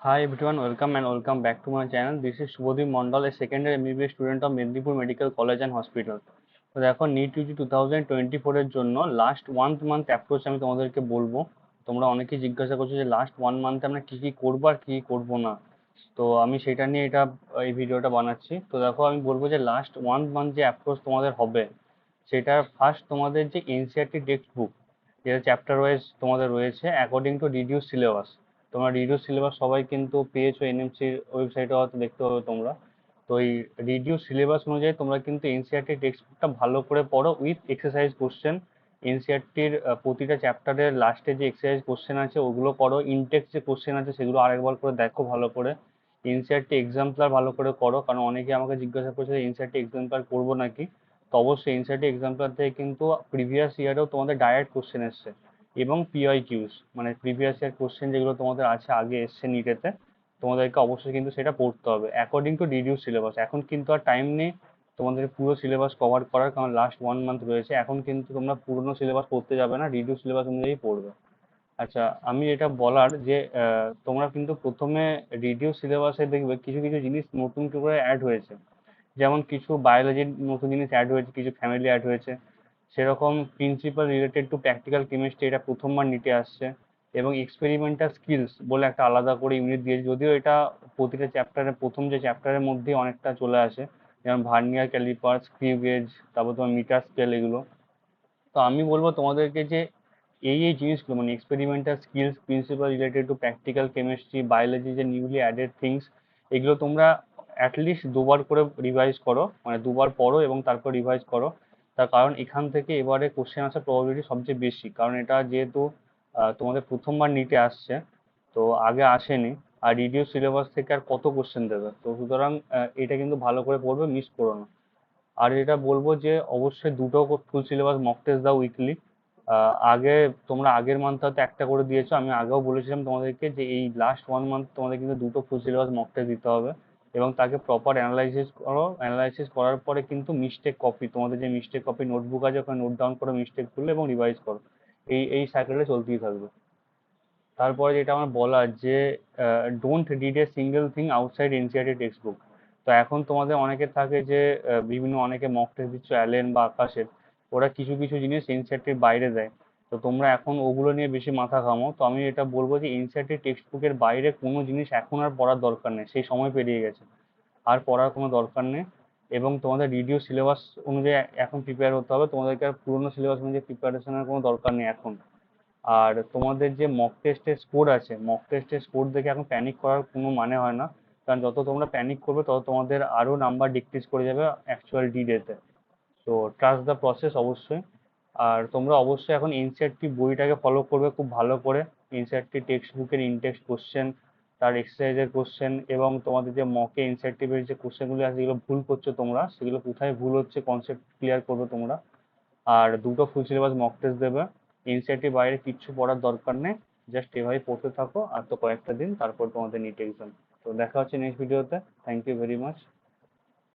Hi everyone, welcome and welcome back to my channel. This is Shubhodip Mondal, a second year MBBS student of Medipur Medical College and Hospital. তো দেখো NEET UG two thousand twenty ফোরের জন্য last one month approach আমি তোমাদেরকে বলব তোমরা অনেকেই জিজ্ঞাসা করছ যে লাস্ট ওয়ান মান্থে আমরা কী কী করব আর কী করব না তো আমি সেটা নিয়ে এটা এই ভিডিওটা বানাচ্ছি তো দেখো আমি বলব যে লাস্ট ওয়ান মান্থ যে অ্যাপ্রোচ তোমাদের হবে সেটা ফার্স্ট তোমাদের যে এনসিআরটি টেক্সট বুক যেটা চ্যাপ্টার ওয়াইজ তোমাদের রয়েছে অ্যাকর্ডিং টু রিডিউস সিলেবাস তোমরা রিডিউস সিলেবাস সবাই কিন্তু পেয়েছ এনএমসির ওয়েবসাইটে হয়তো দেখতে পাবে তোমরা। তো এই রিডিউস সিলেবাস অনুযায়ী তোমরা কিন্তু এনসিআরটি টেক্সট বুকটা ভালো করে পড়ো উইথ এক্সারসাইজ কোশ্চেন এনসিআরটির প্রতিটা চ্যাপ্টারের লাস্টে যে এক্সারসাইজ কোশ্চেন আছে, ওগুলো করো ইনটেক্স যে কোশ্চেন আছে, সেগুলো আরেকবার করে দেখো ভালো করে। এনসিআরটি এক্সাম্পলার ভালো করে করো কারণ অনেকে আমাকে জিজ্ঞাসা করছে এনসিআরটি এক্সাম্পলার করব নাকি? তো অবশ্যই এনসিআরটি এক্সাম্পলার থেকে কিন্তু প্রিভিয়াস ইয়ারেও তোমাদের ডাইরেক্ট কোশ্চেন এসছে। এবং পিআই কিউস মানে প্রিভিয়াস ইয়ার কোশ্চেন যেগুলো তোমাদের আছে, আগে এসছে নিটেতে তোমাদেরকে অবশ্যই কিন্তু সেটা পড়তে হবে। অ্যাকর্ডিং টু রিডিউস সিলেবাস এখন কিন্তু আর টাইম নেই তোমাদের পুরো সিলেবাস কভার করার, কারণ লাস্ট ওয়ান মান্থ রয়েছে। এখন কিন্তু তোমরা পুরনো সিলেবাস পড়তে যাবে না রিডিউস সিলেবাস অনুযায়ী পড়বে। আচ্ছা আমি এটা বলার যে তোমরা কিন্তু প্রথমে রিডিউস সিলেবাসে দেখবে কিছু কিছু জিনিস নতুন করে অ্যাড হয়েছে। যেমন কিছু বায়োলজির নতুন জিনিস অ্যাড হয়েছে, কিছু ফ্যামিলি অ্যাড হয়েছে। সেরকম principal related to practical chemistry এটা প্রথমবার নিতে আসছে এবং এক্সপেরিমেন্টাল স্কিলস বলে একটা আলাদা করে ইউনিট দিয়েছে। যদিও এটা প্রতিটা চ্যাপ্টারে প্রথম যে চ্যাপ্টারের মধ্যেই অনেকটা চলে আসে, যেমন ভার্নিয়ার ক্যালিপার, স্ক্রিউ গেজ, তারপর তোমার মিটার স্কেল এগুলো। তো আমি বলব তোমাদেরকে যে এই এই জিনিসগুলো মানে experimental skills principal related to practical chemistry biology যে নিউলি অ্যাডেড থিংস এগুলো তোমরা অ্যাটলিস্ট দুবার করে রিভাইজ করো মানে দুবার পড়ো এবং তারপর রিভাইজ করো। তার কারণ এখান থেকে এবারে কোশ্চেন আসার প্রবাবিলিটি সবচেয়ে বেশি। কারণ এটা যেহেতু তোমাদের প্রথমবার নিটে আসছে, তো আগে আসেনি। আর রিডিউস সিলেবাস থেকে আর কত কোশ্চেন দেবে? তো সুতরাং এটা কিন্তু ভালো করে পড়বে মিস করো না। আর এটা বলব যে, অবশ্যই দুটো ফুল সিলেবাস মক টেস্ট দাও উইকলি আগে তোমরা আগের মান্থ হয়তো একটা করে দিয়েছ। আমি আগেও বলেছিলাম তোমাদেরকে যে, এই লাস্ট ওয়ান মান্থ তোমাদের কিন্তু দুটো ফুল সিলেবাস মক টেস্ট দিতে হবে। এবং তাকে প্রপার অ্যানালাইসিস করো। অ্যানালাইসিস করার পরে কিন্তু মিস্টেক কপি তোমাদের যে মিস্টেক কপি নোটবুক আছে, ওখানে নোট ডাউন করো মিস্টেক করলে এবং রিভাইজ করো। এই এই সাইকেলটা চলতেই থাকবে। তারপরে যেটা আমার বলার যে don't read a single thing outside NCERT textbook তো এখন তোমাদের অনেকের থাকে যে বিভিন্ন অনেকে মক টেস্ট দিচ্ছ অ্যালেন বা আকাশের। ওরা কিছু কিছু জিনিস এনসিআরটির বাইরে দেয়। তো তোমরা এখন ওগুলো নিয়ে বেশি মাথা ঘামো তো আমি এটা বলব যে এনসিআরটি টেক্সট বুকের বাইরে কোনো জিনিস এখন আর পড়ার দরকার নেই। সেই সময় পেরিয়ে গেছে। আর পড়ার কোনো দরকার নেই। এবং তোমাদের রিডিও সিলেবাস অনুযায়ী এখন প্রিপেয়ার হতে হবে। তোমাদেরকে আর পুরোনো সিলেবাস অনুযায়ী প্রিপারেশনের কোনো দরকার নেই এখন। আর তোমাদের যে মক টেস্টের স্কোর আছে মক টেস্টের স্কোর দেখে এখন প্যানিক করার কোনো মানে হয় না। কারণ যত তোমরা প্যানিক করবে, তত তোমাদের আরও নাম্বার ডিক্রিজ করে যাবে অ্যাকচুয়াল ডি ডেতে তো ট্রাস্ট দ্য প্রসেস অবশ্যই। আর তোমরা অবশ্যই এখন এনসিআরটি বইটাকে ফলো করবে খুব ভালো করে। এনসিআরটি টেক্সট বুকের ইনটেক্সট কোশ্চেন তার এক্সারসাইজের কোশ্চেন এবং তোমাদের যে মকে এনসিআরটিভের যে কোশ্চেনগুলো আছে, যেগুলো ভুল করছ তোমরা, সেগুলো কোথায় ভুল হচ্ছে কনসেপ্ট ক্লিয়ার করবে তোমরা। আর দুটো ফুল সিলেবাস মক টেস্ট দেবে। এনসিআরটি বাইরে কিচ্ছু পড়ার দরকার নেই জাস্ট এভাবে পড়তে থাকো, আর তো কয়েকটা দিন, তারপর তোমাদের নিট এক্সাম তো দেখা হচ্ছে নেক্সট ভিডিওতে থ্যাংক ইউ ভেরি মাচ